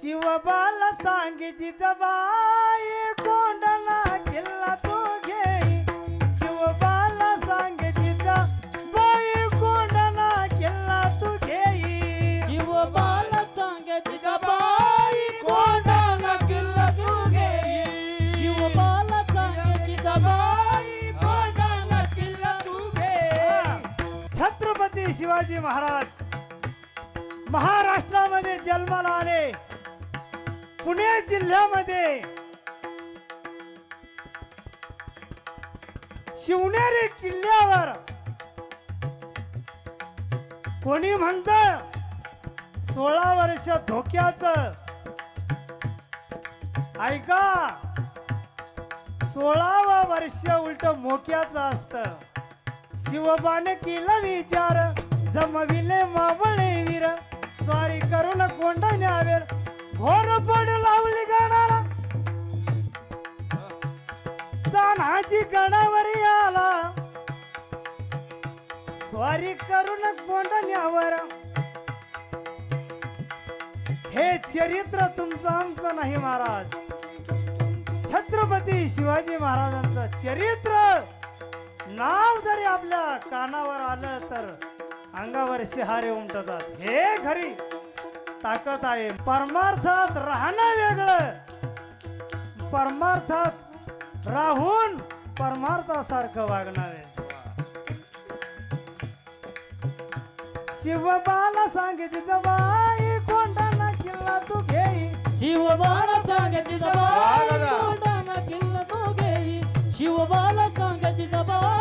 शिवबाल सांगीची जबाई कोंडला किल्ला तू घेई. शिवबाल सांगीची जबाई कोंडला किल्ला तू घेई. शिवबाल सांगते का बाई कोंडाना किल्ला तू घेई. शिवबाल सांगते का बाई कोंडाना किल्ला तू घेई. छत्रपती शिवाजी महाराज महाराष्ट्रामध्ये जन्माला आले. पुणे जिल्ह्यामध्ये शिवनेरी किल्ल्यावर कोणी म्हणत सोळा वर्ष धोक्याचं. ऐका सोळावा वर्ष उलट मोक्याचं असतं. शिवबाने केला विचार जमविले मावळे वीर. स्वारी करून कोंड भोर पड लावली गणाला. तानाजी गणावरी आला. स्वारी करून कोंड न्यावर. हे चरित्र तुमचं आमचं नाही महाराज. छत्रपती शिवाजी महाराजांचं चरित्र. नाव जरी आपल्या कानावर आलं तर अंगावर शिहारे उमटतात. हे खरी ताकद आहे. परमार्थात राहणं वेगळं. परमार्थात राहून परमार्थासारखं वागणार आहे शिवबाला सांगायची जबाई कोंडाना किल्ला तू घेई. शिवबाला सांगायची जबाई कोंडाना किल्ला तू घेई. शिवबाला सांगायची जबाई